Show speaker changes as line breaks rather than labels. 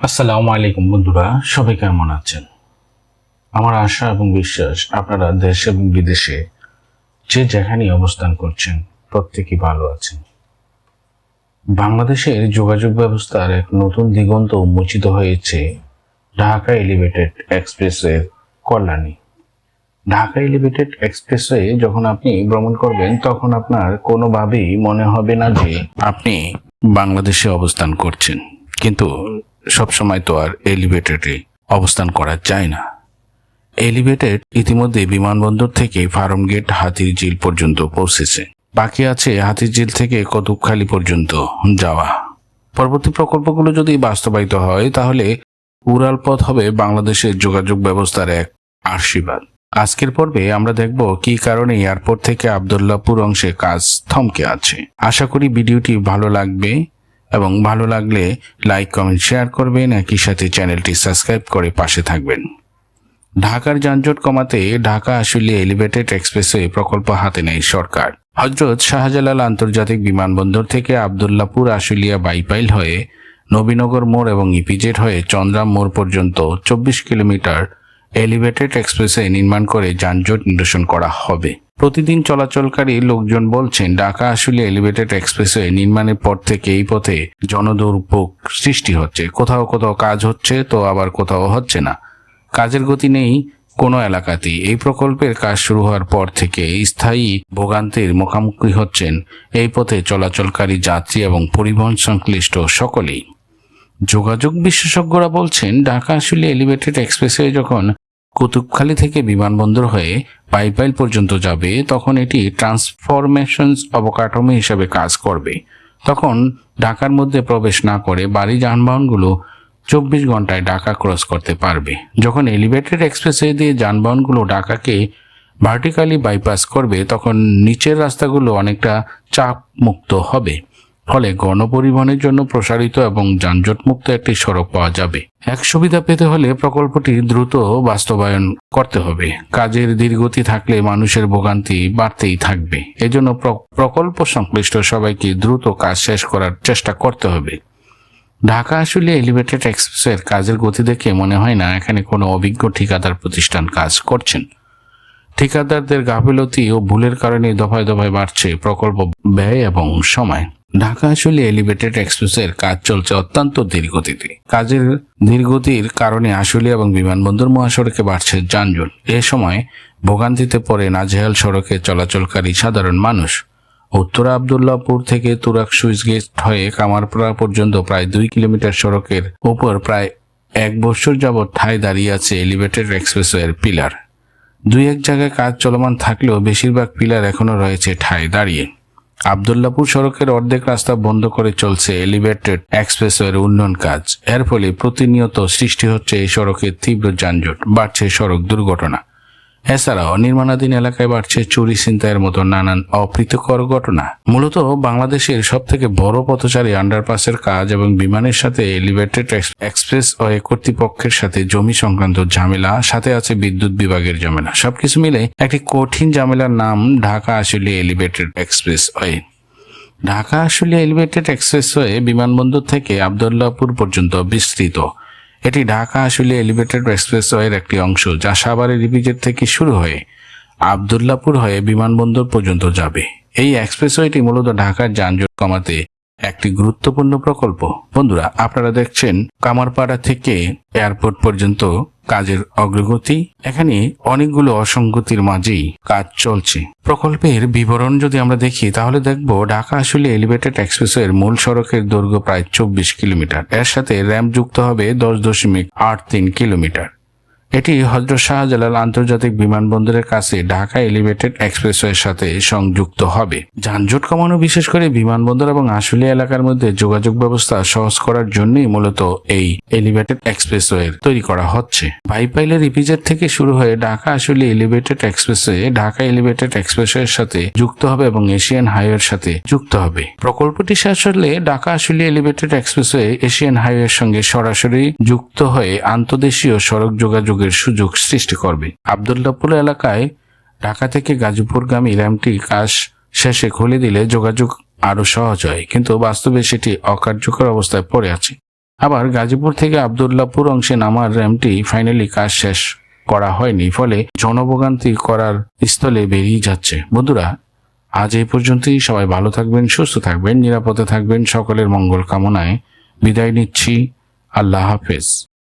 আসসালামু আলাইকুম বন্ধুরা, সবাই কেমন আছেন? আমার আশা এবং বিশ্বাস আপনারা দেশ এবং বিদেশে যে যেখানেই অবস্থান করছেন, প্রত্যেকেই ভালো আছেন। বাংলাদেশের যোগাযোগ ব্যবস্থার এক নতুন দিগন্ত উন্মোচিত হয়েছে Dhaka elevated expressway Kalyani. Dhaka elevated expressway যখন আপনি ভ্রমণ করবেন, তখন আপনার কোনোভাবেই মনে হবে না যে আপনি বাংলাদেশে অবস্থান করছেন। কিন্তু সবসময় তো আর এলিভেটেডে অবস্থান করা যায় না। এলিভেটেড ইতিমধ্যে বিমানবন্দর থেকে ফার্ম গেট হাতির ঝিল পর্যন্ত পৌঁছেছে। বাকি আছে হাতির ঝিল থেকে কতুকখালি পর্যন্ত যাওয়া। পরবর্তী প্রকল্পগুলো যদি বাস্তবায়িত হয়, তাহলে উড়াল পথ হবে বাংলাদেশের যোগাযোগ ব্যবস্থার এক আশীর্বাদ আজকের পর্বে আমরা দেখব কি কারণে এয়ারপোর্ট থেকে আবদুল্লাপুর অংশে কাজ থমকে আছে। আশা করি ভিডিওটি ভালো লাগবে। এবং ভালো লাগলে লাইক কমেন্ট শেয়ার করবেন। একই সাথে চ্যানেলটি সাবস্ক্রাইব করে পাশে থাকবেন। ঢাকার যানজট কমাতে ঢাকা আসলে এলিভেটেড এক্সপ্রেসওয়ে প্রকল্প হাতে নেয় সরকার। হজরত শাহজালাল আন্তর্জাতিক বিমানবন্দর থেকে আবদুল্লাপুর, আশুলিয়া বাইপাইল হয়ে নবীনগর মোড় এবং ইপিজেড হয়ে চন্দ্রাম মোড় পর্যন্ত চব্বিশ কিলোমিটার এলিভেটেড এক্সপ্রেসওয়ে নির্মাণ করে যানজট নিরসন করা হবে। প্রতিদিন চলাচলকারী লোকজন বলছেন, ঢাকা আসলে এলিভেটেড এক্সপ্রেসওয়ে নির্মাণের পর থেকে এই পথে জনদুর্ভোগ সৃষ্টি হচ্ছে। কোথাও কোথাও কাজ হচ্ছে তো আবার কোথাও হচ্ছে না। কাজের গতি নেই কোনো এলাকাতেই। এই প্রকল্পের কাজ শুরু হওয়ার পর থেকে স্থায়ী ভোগান্তির মুখোমুখি হচ্ছেন এই পথে চলাচলকারী যাত্রী এবং পরিবহন সংশ্লিষ্ট সকলেই। যোগাযোগ বিশেষজ্ঞরা বলছেন, ঢাকা আসলে এলিভেটেড এক্সপ্রেসওয়ে যখন কুতুবখালী থেকে বিমানবন্দর হয়ে পাইপাইল পর্যন্ত যাবে, তখন এটি ট্রান্সফরমেশন অবকাঠামো হিসাবে কাজ করবে। তখন ঢাকার মধ্যে প্রবেশ না করে বাড়ি যানবাহনগুলো চব্বিশ ঘন্টায় ঢাকা ক্রস করতে পারবে। যখন এলিভেটেড এক্সপ্রেসওয়ে দিয়ে যানবাহনগুলো ঢাকাকে ভার্টিক্যালি বাইপাস করবে, তখন নিচের রাস্তাগুলো অনেকটা চাপ মুক্ত হবে। ফলে গণপরিবহনের জন্য প্রসারিত এবং যানজটমুক্ত একটি সড়ক পাওয়া যাবে। এক সুবিধা পেতে হলে প্রকল্পটি দ্রুত বাস্তবায়ন করতে হবে। কাজের ধীরগতি থাকলে মানুষের ভোগান্তি বাড়তেই থাকবে। এজন্য প্র- প্রকল্প সংশ্লিষ্ট সবাইকে দ্রুত কাজ শেষ করার চেষ্টা করতে হবে। ঢাকা আসলে এলিভেটেড এক্সপ্রেসের কাজের গতি দেখে মনে হয় না এখানে কোনো অভিজ্ঞ ঠিকাদার প্রতিষ্ঠান কাজ করছেন। ঠিকাদারদের গাফিলতি ও ভুলের কারণে দফায় দফায় বাড়ছে প্রকল্প ব্যয় এবং সময়। ঢাকা আসলে এলিভেটেড এক্সপ্রেসের কাজ চলছে অত্যন্ত ধীরগতিতে। কাজের ধীরগতির কারণে আসলে এবং বিমানবন্দর মহাসড়কে বাড়ছে যানজট। এ সময় ভোগান্তিতে পড়ে নাজেহাল সড়কে চলাচলকারী সাধারণ মানুষ। উত্তর আবদুল্লাপুর থেকে তুরাক সুইচ গেট হয়ে কামারপাড়া পর্যন্ত প্রায় দুই কিলোমিটার সড়কের উপর প্রায় এক বছর যাবৎ ঠায় দাঁড়িয়ে আছে এলিভেটেড এক্সপ্রেসওয়ের পিলার। দুই এক জায়গায় কাজ চলমান থাকলেও বেশিরভাগ পিলার এখনও রয়েছে ঠায় দাঁড়িয়ে। আবদুল্লাপুর সড়কের অর্ধেক রাস্তা বন্ধ করে চলছে এলিভেটেড এক্সপ্রেসওয়ের উন্নয়ন কাজ। এর ফলে প্রতিনিয়ত সৃষ্টি হচ্ছে এই সড়কের তীব্র যানজট, বাড়ছে সড়ক দুর্ঘটনা। এছাড়াও নির্মাণাধীন এলাকায় বাড়ছে চুরি ছিনতাইয়ের মতো নানান অপ্রীতকর ঘটনা। মূলত বাংলাদেশের সব থেকে বড় পথচারী আন্ডারপাসের কাজ এবং বিমানের সাথে এলিভেটেড এক্সপ্রেস ওয়ে কর্তৃপক্ষের সাথে জমি সংক্রান্ত ঝামেলা, সাথে আছে বিদ্যুৎ বিভাগের ঝামেলা। সবকিছু মিলে একটি কঠিন ঝামেলার নাম ঢাকা আসলে এলিভেটেড এক্সপ্রেস ওয়ে ঢাকা আসলে এলিভেটেড এক্সপ্রেসওয়ে বিমানবন্দর থেকে আবদুল্লাপুর পর্যন্ত বিস্তৃত। এটি ঢাকা আসলে এলিভেটেড এক্সপ্রেসওয়ের একটি অংশ, যা সাভারের রিপিজের থেকে শুরু হয়ে আবদুল্লাপুর হয়ে বিমানবন্দর পর্যন্ত যাবে। এই এক্সপ্রেসওয়েটি মূলত ঢাকার যানজট কমাতে একটি গুরুত্বপূর্ণ প্রকল্প। বন্ধুরা, আপনারা দেখছেন কামারপাড়া থেকে এয়ারপোর্ট পর্যন্ত কাজের অগ্রগতি এখানে অনেকগুলো অসঙ্গতির মাঝেই কাজ চলছে। প্রকল্পের বিবরণ যদি আমরা দেখি, তাহলে দেখব ঢাকা আসলে এলিভেটেড এক্সপ্রেসের মূল সড়কের দৈর্ঘ্য প্রায় চব্বিশ কিলোমিটার। এর সাথে র্যাম্প যুক্ত হবে দশ দশমিক আট তিন কিলোমিটার। এটি হজরত শাহজালাল আন্তর্জাতিক বিমানবন্দরের কাছে ঢাকা এলিভেটেড এক্সপ্রেসওয়ের সাথে সংযুক্ত হবে। যানজট কমানো, বিশেষ করে বিমানবন্দর এবং আশুলিয়া এলাকার মধ্যে যোগাযোগ ব্যবস্থা সহজ করার জন্যই মূলত এই এলিভেটেড এক্সপ্রেসওয়ে তৈরি করা হচ্ছে। বাইপাইলের ইপিজেড থেকে শুরু হয়ে Dhaka Ashulia elevated expressway Dhaka elevated এক্সপ্রেসওয়ের সাথে যুক্ত হবে এবং এশিয়ান হাইওয়ের সাথে যুক্ত হবে। প্রকল্পটি শেষ হলে Dhaka Ashulia elevated expressway Asian হাইওয়ের সঙ্গে সরাসরি যুক্ত হয়ে আন্তদেশীয় সড়ক যোগাযোগের সুযোগ সৃষ্টি করবে। আবদুল্লাপুর এলাকায় ঢাকা থেকে গাজীপুরগামী র্যামটি কাজ শেষে খুলে দিলে যোগাযোগ আরও সহজ হয়, কিন্তু বাস্তবে সেটি অকার্যকর অবস্থায় পড়ে আছে। আবার গাজীপুর থেকে আবদুল্লাপুর অংশে নামার র্যামটি ফাইনালি কাজ শেষ করা হয়নি, ফলে জনভোগান্তি করার স্থলে বেরিয়ে যাচ্ছে। বন্ধুরা, আজ এই পর্যন্তই। সবাই ভালো থাকবেন, সুস্থ থাকবেন, নিরাপদে থাকবেন। সকলের মঙ্গল কামনায় বিদায় নিচ্ছি। আল্লাহ হাফেজ।